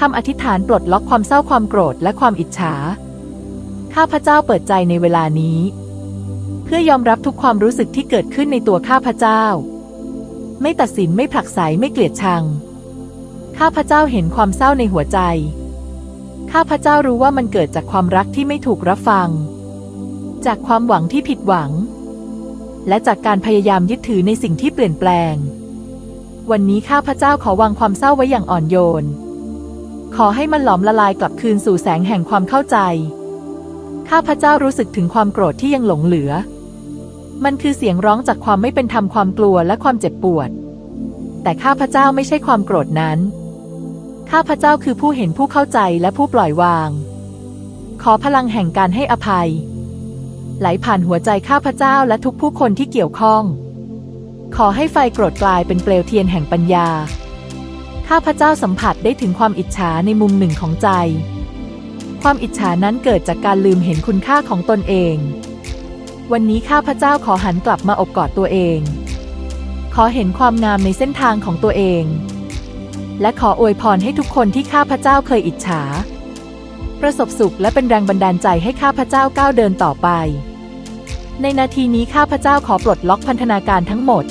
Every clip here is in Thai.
คำอธิษฐานปลดล็อกความเศร้าความโกรธและความอิจฉา ข้าพเจ้าเปิดใจในเวลานี้ เพื่อยอมรับทุกความรู้สึกที่เกิดขึ้นในตัวข้าพเจ้า ไม่ตัดสินไม่ผลักไสไม่เกลียดชัง ข้าพเจ้าเห็นความเศร้าในหัวใจ ข้าพเจ้ารู้ว่ามันเกิดจากความรักที่ไม่ถูกรับฟัง จากความหวังที่ผิดหวัง และจากการพยายามยึดถือในสิ่งที่เปลี่ยนแปลง วันนี้ข้าพเจ้าขอวางความเศร้าไว้อย่างอ่อนโยน ขอให้มันหลอมละลายกลับคืนสู่แสงแห่งความเข้าใจ ข้าพเจ้ารู้สึกถึงความโกรธที่ยังหลงเหลือ มันคือเสียงร้องจากความไม่เป็นธรรมความกลัวและความเจ็บปวด แต่ข้าพเจ้าไม่ใช่ความโกรธนั้น ข้าพเจ้าคือผู้เห็นผู้เข้าใจและผู้ปล่อยวาง ขอพลังแห่งการให้อภัย ไหลผ่านหัวใจข้าพเจ้าและทุกผู้คนที่เกี่ยวข้อง ขอให้ไฟโกรธกลายเป็นเปลวเทียนแห่งปัญญา ข้าพระเจ้าสัมผัสได้ถึงความอิจฉาในมุมหนึ่งของใจ ความอิจฉานั้นเกิดจากการลืมเห็นคุณค่าของตนเอง วันนี้ข้าพระเจ้าขอหันกลับมาอบกอดตัวเอง ขอเห็นความงามในเส้นทางของตัวเอง และขออวยพรให้ทุกคนที่ข้าพระเจ้าเคยอิจฉา ประสบสุขและเป็นแรงบันดาลใจให้ข้าพระเจ้าก้าวเดินต่อไป ในนาทีนี้ข้าพระเจ้าขอปลดล็อกพันธนาการทั้งหมด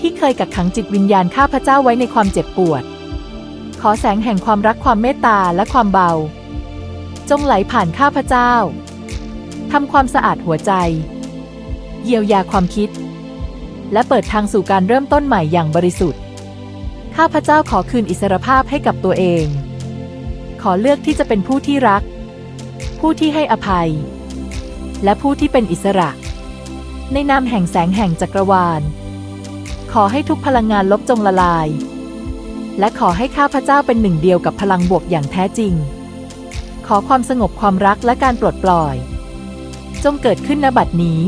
ที่เคยกักขังจิตวิญญาณข้าพเจ้าไว้ในความเจ็บปวด ขอแสงแห่งความรักความเมตตาและความเบา จงไหลผ่านข้าพเจ้าทำความสะอาดหัวใจ เยียวยาความคิด และเปิดทางสู่การเริ่มต้นใหม่อย่างบริสุทธิ์ ข้าพเจ้าขอคืนอิสรภาพให้กับตัวเอง ขอเลือกที่จะเป็นผู้ที่รัก ผู้ที่ให้อภัย และผู้ที่เป็นอิสระ ในนามแห่งแสงแห่งจักรวาล ขอให้ทุกพลังงานลบจงละลาย และขอให้ข้าพเจ้าเป็นหนึ่งเดียวกับพลังบวกอย่างแท้จริง ขอความสงบความรักและการปลดปล่อย จงเกิดขึ้นณบัดนี้